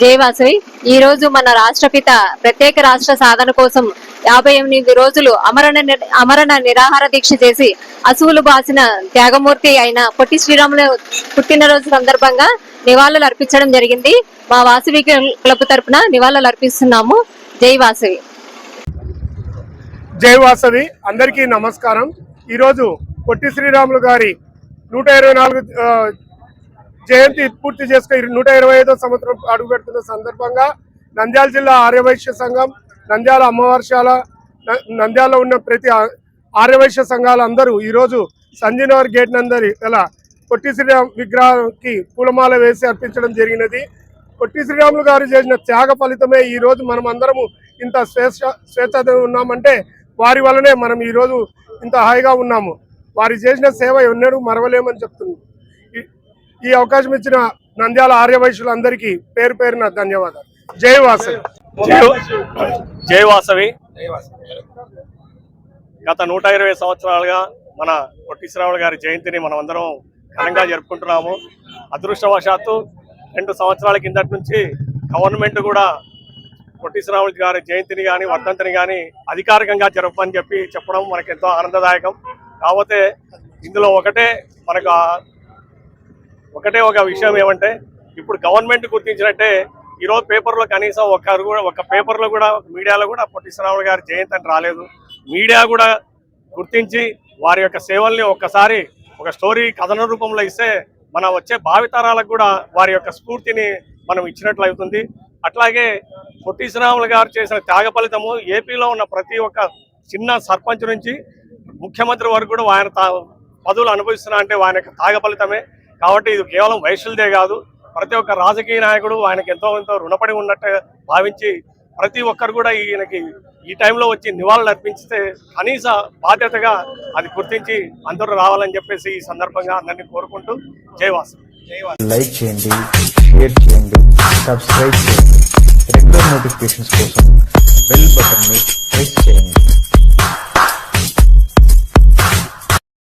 జయవాసవి ఈ రోజు మన రాష్ట్రపిత ప్రత్యేక రాష్ట్ర సాధన కోసం యాభై ఎనిమిది రోజులు అమరణ ని- అమరణ నిరాహార దీక్ష చేసి అసువులు బాసిన త్యాగమూర్తి అయిన పొట్టి శ్రీరాములు పుట్టినరోజు సందర్భంగా నివాళులు అర్పించడం జరిగింది. మా వాసవి క్లబ్ తరపున నివాళులు అర్పిస్తున్నాము. జై వాసవి. జై వాసవి అందరికీ నమస్కారం. ఈరోజు పొట్టి శ్రీరాములు గారి నూట ఇరవై నాలుగు జయంతి పూర్తి చేసుకుని నూట ఇరవై ఐదో సంవత్సరం అడుగు పెడుతున్న సందర్భంగా నంద్యాల జిల్లా ఆర్యవైశ్య సంఘం నంద్యాల అమ్మవార్షాల న- నంద్యాలలో ఉన్న ప్రతి ఆర్యవైశ్య సంఘాలు అందరూ ఈరోజు సంజీనగర్ గేట్ నందరి గల పొట్టి శ్రీరామ్ విగ్రహానికి పూలమాల వేసి అర్పించడం జరిగినది. పొట్టి శ్రీరాములు గారు చేసిన త్యాగ ఫలితమే ఈ రోజు మనం అందరము ఇంత స్వేచ్ఛ స్వేచ్ఛ ఉన్నామంటే వారి వల్లనే మనం ఈ రోజు ఇంత హాయిగా ఉన్నాము. వారు చేసిన సేవ ఎన్నడూ మరవలేమని చెప్తున్నాం. ఈ అవకాశం ఇచ్చిన నంద్యాల ఆర్యవైశ్యులందరికీ పేరు పేరున ధన్యవాదాలు. జై వాసవి. జై వాసవి. గత నూట ఇరవై సంవత్సరాలుగా మన కొట్టిశ్రావుల గారి జయంతిని మనం అందరం ఘనంగా జరుపుకుంటున్నాము. అదృష్టవశాత్తు రెండు సంవత్సరాల కిందటి నుంచి గవర్నమెంట్ కూడా పొట్టి గారి జయంతిని కానీ వర్ధంతిని కానీ అధికారికంగా జరపని చెప్పి చెప్పడం మనకు ఎంతో ఆనందదాయకం. కాకపోతే ఇందులో ఒకటే మనకు ఒకటే ఒక విషయం ఏమంటే ఇప్పుడు గవర్నమెంట్ గుర్తించినట్టే ఈరోజు పేపర్లో కనీసం ఒక్కరు కూడా ఒక పేపర్లో కూడా మీడియాలో కూడా పొట్టి శ్రీరాములు గారి జయంతి అని రాలేదు. మీడియా కూడా గుర్తించి వారి యొక్క సేవల్ని ఒక్కసారి ఒక స్టోరీ కథన రూపంలో ఇస్తే మన వచ్చే భావితరాలకు కూడా వారి యొక్క స్ఫూర్తిని మనం ఇచ్చినట్లు అవుతుంది. అట్లాగే పొట్టి శ్రీరాములు గారు చేసిన త్యాగ ఫలితము ఏపీలో ఉన్న ప్రతి ఒక్క చిన్న సర్పంచ్ నుంచి ముఖ్యమంత్రి వరకు కూడా ఆయన తా- పదవులు అనుభవిస్తున్నా అంటే ఆయన యొక్క త్యాగ ఫలితమే. కాబట్టి ఇది కేవలం వయసులదే కాదు. ప్రతి ఒక్క రాజకీయ నాయకుడు ఆయనకి ఎంతో ఎంతో రుణపడి ఉన్నట్టు భావించి ప్రతి ఒక్కరు కూడా ఈయనకి ఈ టైంలో వచ్చి నివాళులు అర్పించితే కనీస బాధ్యతగా అది గుర్తించి అందరూ రావాలని చెప్పేసి ఈ సందర్భంగా అందరినీ కోరుకుంటూ జయవాసం లైక్ చేయండి షేర్ చేయండి సబ్స్క్రైబ్ చేయండి. రెగ్యులర్ నోటిఫికేషన్స్ కోసం బెల్ బటన్ని ప్రెస్ చేయండి.